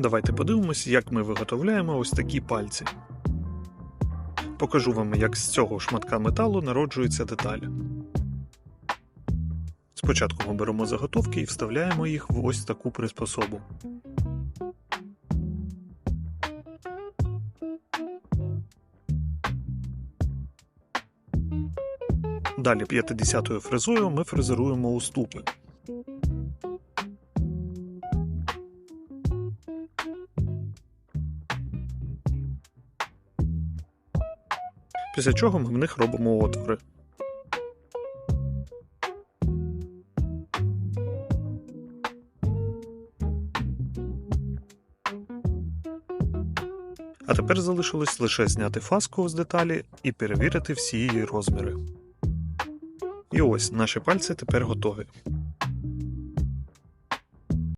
Давайте подивимось, як ми виготовляємо ось такі пальці. Покажу вам, як з цього шматка металу народжується деталь. Спочатку ми беремо заготовки і вставляємо їх в ось таку приспособу. Далі 50-ю фрезою ми фрезеруємо уступи. Після чого ми в них робимо отвори. А тепер залишилось лише зняти фаску з деталі і перевірити всі її розміри. І ось наші пальці тепер готові.